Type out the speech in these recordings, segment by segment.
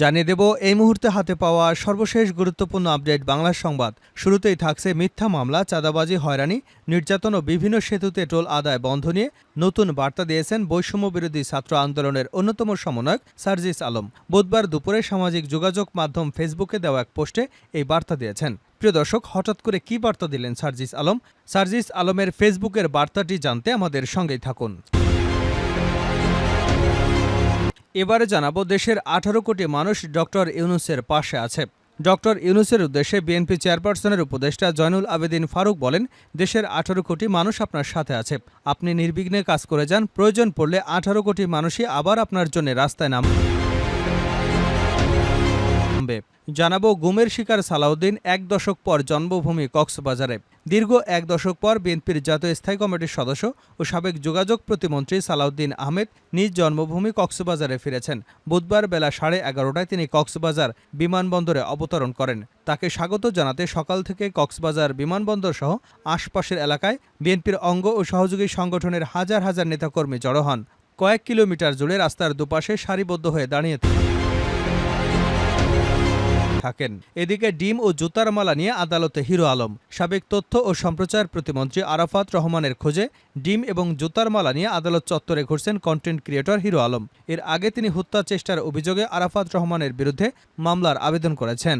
জানিয়ে দেব, এই মুহূর্তে হাতে পাওয়া সর্বশেষ গুরুত্বপূর্ণ আপডেট বাংলা সংবাদ। শুরুতেই থাকছে মিথ্যা মামলা, চাঁদাবাজি, হয়রানি, নির্যাতন ও বিভিন্ন সেতুতে টোল আদায় বন্ধ নিয়ে নতুন বার্তা দিয়েছেন বৈষম্য বিরোধী ছাত্র আন্দোলনের অন্যতম সমন্বয়ক সার্জিস আলম। বুধবার দুপুরে সামাজিক যোগাযোগ মাধ্যম ফেসবুকে দেওয়া এক পোস্টে এই বার্তা দিয়েছেন। প্রিয় দর্শক, হঠাৎ করে কি বার্তা দিলেন সার্জিস আলম? সার্জিস আলমের ফেসবুকের বার্তাটি জানতে আমাদের সঙ্গেই থাকুন। এবারে জানাব দেশের আঠারো কোটি মানুষ ডক্টর ইউনুসের পাশে আছে। ডক্টর ইউনুসের উদ্দেশ্যে বিএনপি চেয়ারপারসনের উপদেষ্টা জয়নুল আবেদিন ফারুক বলেন, দেশের আঠারো কোটি মানুষ আপনার সাথে আছে। আপনি নির্বিঘ্নে কাজ করে যান, প্রয়োজন পড়লে আঠারো কোটি মানুষই আবার আপনার জন্য রাস্তায় নাম নামবে জানাব, গুমের শিকার সালাউদ্দিন এক দশক পর জন্মভূমি কক্সবাজারে। দীর্ঘ এক দশক পর বিএনপির জাতীয় স্থায়ী কমিটির সদস্য ও সাবেক যোগাযোগ প্রতিমন্ত্রী সালাউদ্দিন আহমেদ নিজ জন্মভূমি কক্সবাজারে ফিরেছেন। বুধবার বেলা সাড়ে এগারোটায় তিনি কক্সবাজার বিমানবন্দরে অবতরণ করেন। তাকে স্বাগত জানাতে সকাল থেকে কক্সবাজার বিমানবন্দর সহ আশপাশের এলাকায় বিএনপির অঙ্গ ও সহযোগী সংগঠনের হাজার হাজার নেতাকর্মী জড়ো হন। কয়েক কিলোমিটার জুড়ে রাস্তার দুপাশে সারিবদ্ধ হয়ে দাঁড়িয়ে থাকেন। এদিকে ডিম ও জুতার মালা নিয়ে আদালতে হিরো আলম। সাবেক তথ্য ও সম্প্রচার প্রতিমন্ত্রী আরাফাত রহমানের খোঁজে ডিম এবং জুতার মালা নিয়ে আদালত চত্বরে ঘুরছেন কন্টেন্ট ক্রিয়েটর হিরো আলম। এর আগে তিনি হত্যা চেষ্টার অভিযোগে আরাফাত রহমানের বিরুদ্ধে মামলার আবেদন করেছেন।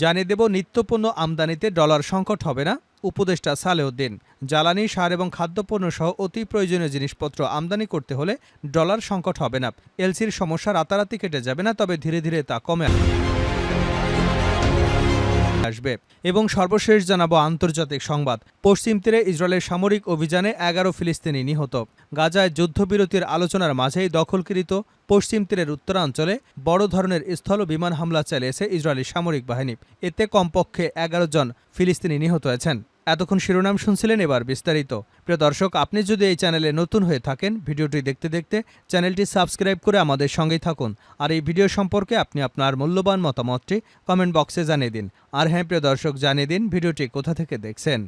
জানিয়ে দেব, নিত্যপণ্য আমদানিতে ডলার সংকট হবে না, উপদেষ্টা সালেউদ্দিন জ্বালানি, সার এবং খাদ্যপণ্য সহ অতি প্রয়োজনীয় জিনিসপত্র আমদানি করতে হলে ডলার সংকট হবে না। এলসির সমস্যা রাতারাতি কেটে যাবে না, তবে ধীরে ধীরে তা কমে আসবে। এবং সর্বশেষ জানাব আন্তর্জাতিক সংবাদ। পশ্চিম তীরে ইসরায়েলের সামরিক অভিযানে এগারো ফিলিস্তিনি নিহত। গাজায় যুদ্ধবিরতির আলোচনার মাঝেই দখলকৃত পশ্চিম তীরের উত্তরাঞ্চলে বড় ধরনের স্থল বিমান হামলা চালিয়েছে ইসরায়েলি সামরিক বাহিনী। এতে কমপক্ষে এগারো জন ফিলিস্তিনি নিহত হয়েছেন। এতক্ষণ শিরোনাম শুনছিলেন এবার বিস্তারিত। প্রিয় দর্শক, আপনি যদি এই চ্যানেলে নতুন হয়ে থাকেন, ভিডিওটি দেখতে দেখতে চ্যানেলটি সাবস্ক্রাইব করে আমাদের সঙ্গেই থাকুন। আর এই ভিডিও সম্পর্কে আপনি আপনার মূল্যবান মতামতটি কমেন্ট বক্সে জানিয়ে দিন। আর হ্যাঁ প্রিয় দর্শক, জানিয়ে দিন ভিডিওটি কোথা থেকে দেখছেন।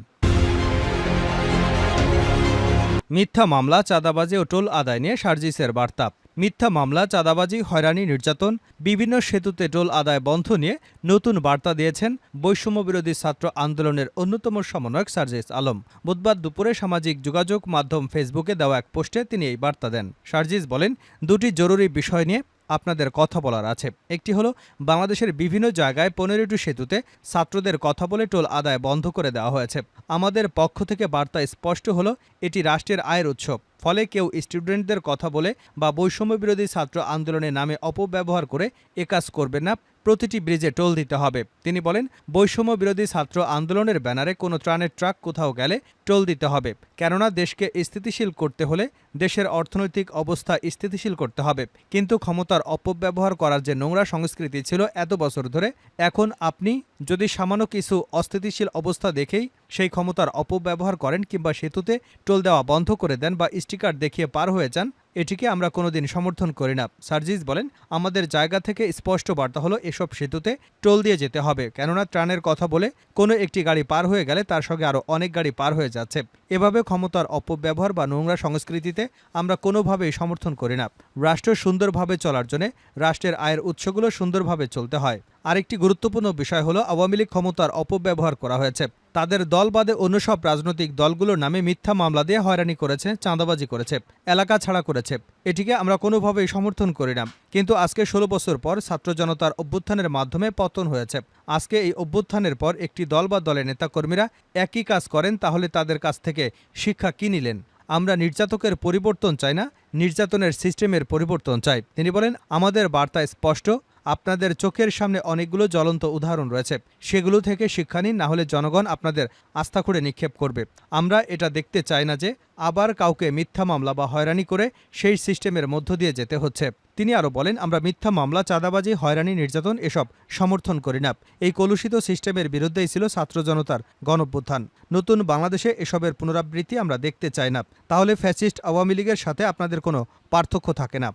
মিথ্যা মামলা, চাঁদাবাজি ও টোল আদায় নিয়ে সার্জিসের বার্তা। মিথ্যা মামলা, চাঁদাবাজি, হয়রানি, নির্যাতন, বিভিন্ন সেতুতে টোল আদায় বন্ধ নিয়ে নতুন বার্তা দিয়েছেন বৈষম্যবিরোধী ছাত্র আন্দোলনের অন্যতম সমন্বয়ক সার্জিস আলম। বুধবার দুপুরে সামাজিক যোগাযোগ মাধ্যম ফেসবুকে দেওয়া এক পোস্টে তিনি এই বার্তা দেন। সার্জিস বলেন, দুটি জরুরি বিষয় নিয়ে আপনাদের কথা বলার আছে। একটি হলো, বাংলাদেশের বিভিন্ন জায়গায় পনেরোটি সেতুতে ছাত্রদের কথা বলে টোল আদায় বন্ধ করে দেওয়া হয়েছে। আমাদের পক্ষ থেকে বার্তা স্পষ্ট হলো, এটি রাষ্ট্রের আয়ের উৎস। ফলে কেউ স্টুডেন্টদের কথা বলে বা বৈষম্য বিরোধী ছাত্র আন্দোলনের নামে অপব্যবহার করে এ কাজ করবে না। প্রতিটি ব্রিজে টোল দিতে হবে। তিনি বলেন, বৈষম্য বিরোধী ছাত্র আন্দোলনের ব্যানারে কোনো ত্রাণের ট্রাক কোথাও গেলে টোল দিতে হবে। কেননা দেশকে স্থিতিশীল করতে হলে দেশের অর্থনৈতিক অবস্থা স্থিতিশীল করতে হবে। কিন্তু ক্ষমতার অপব্যবহার করার যে নোংরা সংস্কৃতি ছিল এত বছর ধরে, এখন আপনি যদি সামান্য কিছু অস্থিতিশীল অবস্থা দেখেই সেই ক্ষমতার অপব্যবহার করেন কিংবা সেতুতে টোল দেওয়া বন্ধ করে দেন বা স্টিকার দেখিয়ে পার হয়ে যান এটিকে আমরা কোনোদিন সমর্থন করি না। সার্জিস বলেন, আমাদের জায়গা থেকে স্পষ্ট বার্তা হলো, এসব সেতুতে টোল দিয়ে যেতে হবে। কেননা ত্রাণের কথা বলে কোনো একটি গাড়ি পার হয়ে গেলে তার সঙ্গে আরও অনেক গাড়ি পার হয়ে যাচ্ছে। এভাবে ক্ষমতার অপব্যবহার বা নোংরা সংস্কৃতিতে আমরা কোনোভাবেই সমর্থন করি না। রাষ্ট্র সুন্দরভাবে চলার জন্য রাষ্ট্রের আয়ের উৎসগুলো সুন্দরভাবে চলতে হয়। আরেকটি গুরুত্বপূর্ণ বিষয় হলো আওয়ামী লীগ ক্ষমতার অপব্যবহার করা হয়েছে। তাদের দল বাদে অন্য সব রাজনৈতিক দলগুলোর নামে মিথ্যা মামলা দিয়ে হয়রানি করেছে, চাঁদাবাজি করেছে, এলাকা ছাড়া করেছে। এটিকে আমরা কোনোভাবেই সমর্থন করি না। কিন্তু আজকে ষোলো বছর পর ছাত্র জনতার অভ্যুত্থানের মাধ্যমে পতন হয়েছে। আজকে এই অভ্যুত্থানের পর একটি দল বা দলের নেতাকর্মীরা একই কাজ করেন, তাহলে তাদের কাছ থেকে শিক্ষা কী নিলেন? আমরা নির্যাতকের পরিবর্তন চাই না, নির্যাতনের সিস্টেমের পরিবর্তন চাই। তিনি বলেন, আমাদের বার্তা স্পষ্ট আপনাদের চোখের সামনে অনেকগুলো জ্বলন্ত উদাহরণ রয়েছে। সেগুলো থেকে শিক্ষা নিন, না হলে জনগণ আপনাদের আস্থা করে নিক্ষেপ করবে। আমরা এটা দেখতে চাই না যে আবার কাউকে মিথ্যা মামলা বা হয়রানি করে সেই সিস্টেমের মধ্য দিয়ে যেতে হচ্ছে। তিনি আরও বলেন, আমরা মিথ্যা মামলা, চাঁদাবাজি, হয়রানি, নির্যাতন এসব সমর্থন করি না। এই কলুষিত সিস্টেমের বিরুদ্ধেই ছিল ছাত্র জনতার গণঅভ্যুত্থান। নতুন বাংলাদেশে এসবের পুনরাবৃত্তি আমরা দেখতে চাই না। তাহলে ফ্যাসিস্ট আওয়ামী লীগের সাথে আপনাদের কোনো পার্থক্য থাকে না।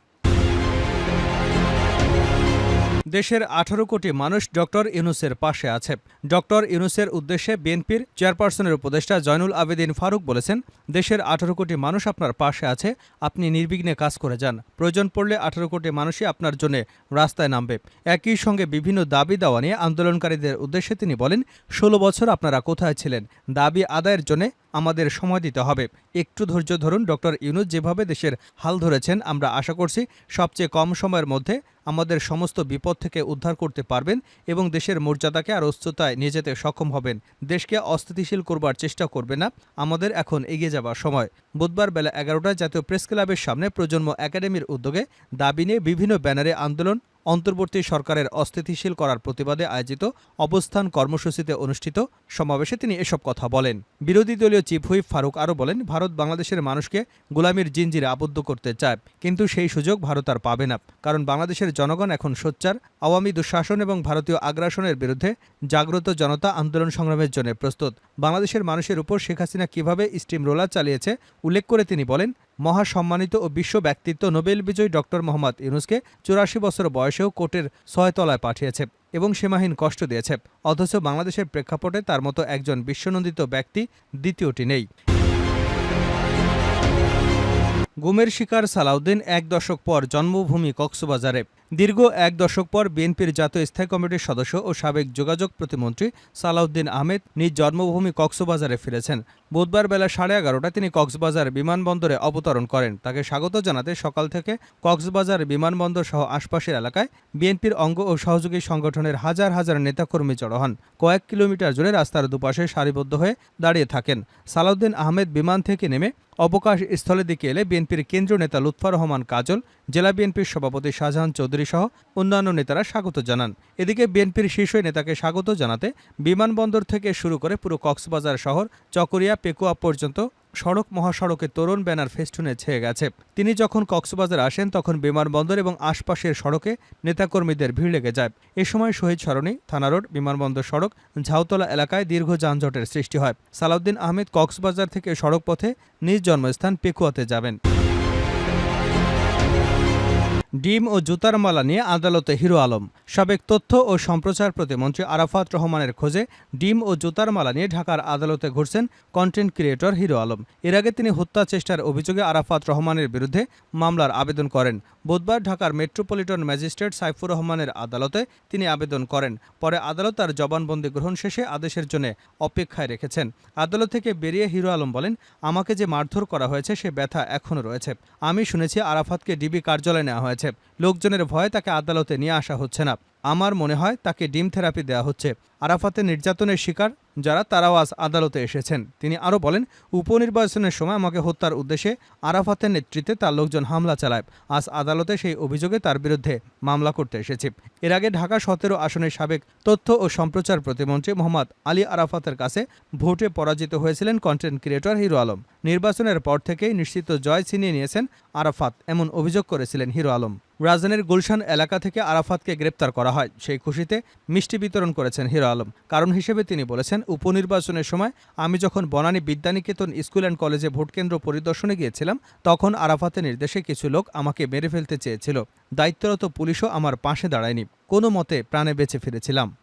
দেশের আঠারো কোটি মানুষ ডক্টর ইউনুসের পাশে আছে। ডক্টর ইউনুসের উদ্দেশ্যে বিএনপির চেয়ারপারসনের উপদেষ্টা জয়নুল আবেদিন ফারুক বলেছেন, দেশের আঠারো কোটি মানুষ আপনার পাশে আছে, আপনি নির্বিঘ্নে কাজ করে যান। প্রয়োজন পড়লে আঠারো কোটি মানুষই আপনার জন্য রাস্তায় নামবে। একই সঙ্গে বিভিন্ন দাবি দাওয়া নিয়ে আন্দোলনকারীদের উদ্দেশ্যে তিনি বলেন, ষোলো বছর আপনারা কোথায় ছিলেন? দাবি আদায়ের জন্য আমাদের সময় দিতে হবে। একটু ধৈর্য ধরুন, ডক্টর ইউনুস যেভাবে দেশের হাল ধরেছেন, আমরা আশা করছি সবচেয়ে কম সময়ের মধ্যে আমাদের সমস্ত বিপদ থেকে উদ্ধার করতে পারবেন এবং দেশের মর্যাদাকে আর উচ্চতায় নিয়ে যেতে সক্ষম হবেন। দেশকে অস্থিতিশীল করবার চেষ্টা করবে না, আমাদের এখন এগিয়ে যাবার সময়। বুধবার বেলা এগারোটায় জাতীয় প্রেস ক্লাবের সামনে প্রজন্ম একাডেমির উদ্যোগে দাবি নিয়ে বিভিন্ন ব্যানারে আন্দোলন অন্তর্বর্তী সরকারের অস্থিতিশীল করার প্রতিবাদে আয়োজিত অবস্থান কর্মসূচিতে অনুষ্ঠিত সমাবেশে তিনি এসব কথা বলেন। বিরোধী দলীয় চিফ হুইপ ফারুক আরও বলেন, ভারত বাংলাদেশের মানুষকে গোলামির জিঞ্জিরে আবদ্ধ করতে চায়, কিন্তু সেই সুযোগ ভারত আর পাবে না, কারণ বাংলাদেশের জনগণ এখন সোচ্চার। আওয়ামী দুঃশাসন এবং ভারতীয় আগ্রাসনের বিরুদ্ধে জাগ্রত জনতা আন্দোলন সংগ্রামের জন্য প্রস্তুত। বাংলাদেশের মানুষের উপর শেখ হাসিনা কীভাবে স্টিম রোলার চালিয়েছে, উল্লেখ করে তিনি বলেন মহাসম্মানিত ও বিশ্ব ব্যক্তিত্ব নোবেল বিজয়ী ডক্টর মোহাম্মদ ইউনুসকে চুরাশি বছর বয়সেও কোর্টের ছয়তলায় পাঠিয়েছে এবং সীমাহীন কষ্ট দিয়েছে। অথচ বাংলাদেশের প্রেক্ষাপটে তার মতো একজন বিশ্বনন্দিত ব্যক্তি দ্বিতীয়টি নেই। গুমের শিকার সালাউদ্দিন এক দশক পর জন্মভূমি কক্সবাজারে। দীর্ঘ এক দশক পর বিএনপির জাতীয় স্থায়ী কমিটির সদস্য ও সাবেক যোগাযোগ প্রতিমন্ত্রী সালাউদ্দিন আহমেদ নিজ জন্মভূমি কক্সবাজারে ফিরেছেন। বুধবার বেলা সাড়ে এগারোটায় তিনি কক্সবাজার বিমানবন্দরে অবতরণ করেন। তাকে স্বাগত জানাতে সকাল থেকে কক্সবাজার বিমানবন্দর সহ আশপাশের এলাকায় বিএনপির অঙ্গ ও সহযোগী সংগঠনের হাজার হাজার নেতাকর্মী জড়ো হন। কয়েক কিলোমিটার জুড়ে রাস্তার দুপাশে সারিবদ্ধ হয়ে দাঁড়িয়ে থাকেন। সালাউদ্দিন আহমেদ বিমান থেকে নেমে অবকাশ স্থলের দিকে এলে বিএনপির কেন্দ্রীয় নেতা লুৎফা রহমান কাজল, জেলা বিএনপির সভাপতি শাহজাহান চৌধুরী সহ অন্যান্য নেতারা স্বাগত জানান। এদিকে বিএনপির শীর্ষ নেতাকে স্বাগত জানাতে বিমানবন্দর থেকে শুরু করে পুরো কক্সবাজার শহর, চকরিয়া, পেকুয়া পর্যন্ত সড়ক মহাসড়কে তরুণ ব্যানার ফেস্টুনে ছেয়ে গেছে। তিনি যখন কক্সবাজার আসেন, তখন বিমানবন্দর এবং আশপাশের সড়কে নেতাকর্মীদের ভিড় লেগে যায়। এ সময় শহীদ সরণি থানা রোড, বিমানবন্দর সড়ক, ঝাউতলা এলাকায় দীর্ঘ যানজটের সৃষ্টি হয়। সালাউদ্দিন আহমেদ কক্সবাজার থেকে সড়ক পথে নিজ জন্মস্থান পেকুয়াতে যাবেন। ডিম ও জুতার মালা নিয়ে আদালতে হিরো আলম। সাবেক তথ্য ও সম্প্রচার প্রতিমন্ত্রী আরাফাত রহমানের খোঁজে ডিম ও জুতার মালা নিয়ে ঢাকার আদালতে ঘুরছেন কন্টেন্ট ক্রিয়েটর হিরো আলম। এর আগে তিনি হত্যা চেষ্টার অভিযোগে আরাফাত রহমানের বিরুদ্ধে মামলার আবেদন করেন। বুধবার ঢাকার মেট্রোপলিটন ম্যাজিস্ট্রেট সাইফুর রহমানের আদালতে তিনি আবেদন করেন। পরে আদালত তার জবানবন্দি গ্রহণ শেষে আদেশের জন্য অপেক্ষায় রেখেছেন। আদালত থেকে বেরিয়ে হিরো আলম বলেন, আমাকে যে মারধর করা হয়েছে সে ব্যথা এখনও রয়েছে। আমি শুনেছি আরাফাতকে ডিবি কার্যালয়ে নেওয়া হয়েছে। লোকজনের ভয়ে তাকে আদালতে নিয়ে আসা হচ্ছে না। আমার মনে হয় তাকে ডিম থেরাপি দেওয়া হচ্ছে। আরাফাতের নির্যাতনের শিকার যারা তারাও আজ আদালতে এসেছেন। তিনি আরও বলেন, উপনির্বাচনের সময় আমাকে হত্যার উদ্দেশ্যে আরাফাতের নেতৃত্বে তার লোকজন হামলা চালায়। আজ আদালতে সেই অভিযোগে তার বিরুদ্ধে মামলা করতে এসেছি। এর আগে ঢাকা সতেরো আসনের সাবেক তথ্য ও সম্প্রচার প্রতিমন্ত্রী মোহাম্মদ আলী আরাফাতের কাছে ভোটে পরাজিত হয়েছিলেন কন্টেন্ট ক্রিয়েটর হিরো আলম। নির্বাচনের পর থেকেই নিশ্চিত জয় ছিনিয়ে নিয়েছেন আরাফাত, এমন অভিযোগ করেছিলেন হিরো আলম। রাজধানীর গুলশান এলাকা থেকে আরাফাতকে গ্রেপ্তার করা হয়। সেই খুশিতে মিষ্টি বিতরণ করেছেন হিরো আলম। কারণ হিসেবে তিনি বলেছেন, উপনির্বাচনের সময় আমি যখন বনানী বিদ্যানিকেতন স্কুল অ্যান্ড কলেজে ভোটকেন্দ্র পরিদর্শনে গিয়েছিলাম, তখন আরাফাতের নির্দেশে কিছু লোক আমাকে মেরে ফেলতে চেয়েছিল। দায়িত্বরত পুলিশও আমার পাশে দাঁড়ায়নি। কোনো মতে প্রাণে বেঁচে ফিরেছিলাম।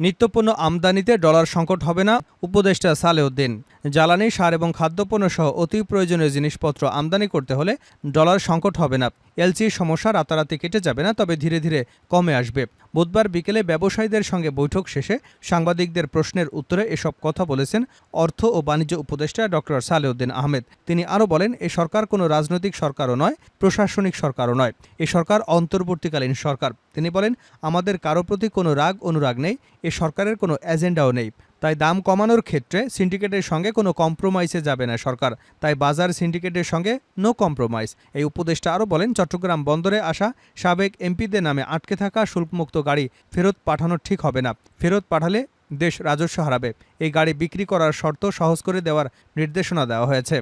নিত্যপণ্য আমদানিতে ডলার সংকট হবে না, উপদেষ্টা সালেউদ্দিন। জ্বালানি, সার এবং খাদ্যপণ্য সহ অতি প্রয়োজনীয় জিনিসপত্র আমদানি করতে হলে ডলার সংকট হবে না। এলসির সমস্যা রাতারাতি কেটে যাবে না, তবে ধীরে ধীরে কমে আসবে। বুধবার বিকেলে ব্যবসায়ীদের সঙ্গে বৈঠক শেষে সাংবাদিকদের প্রশ্নের উত্তরে এসব কথা বলেছেন অর্থ ও বাণিজ্য উপদেষ্টা ডক্টর সালেউদ্দিন আহমেদ। তিনি আরও বলেন, এ সরকার কোনো রাজনৈতিক সরকারও নয়, প্রশাসনিক সরকারও নয়। এ সরকার অন্তর্বর্তীকালীন সরকার। তিনি বলেন, আমাদের কারও প্রতি কোনো রাগ, অনুরাগ নেই। এ সরকারের কোনো এজেন্ডাও নেই। তাই দাম কমানোর ক্ষেত্রে সিন্ডিকেটের সঙ্গে কোনো কম্প্রোমাইজে যাবে না সরকার। তাই বাজার সিন্ডিকেটের সঙ্গে নো কম্প্রোমাইজ। এই উপদেষ্টা আরও বলেন, চট্টগ্রাম বন্দরে আসা সাবেক এমপিদের নামে আটকে থাকা শুল্কমুক্ত গাড়ি ফেরত পাঠানো ঠিক হবে না। ফেরত পাঠালে দেশ রাজস্ব হারাবে। এই গাড়ি বিক্রি করার শর্ত সহজ করে দেওয়ার নির্দেশনা দেওয়া হয়েছে।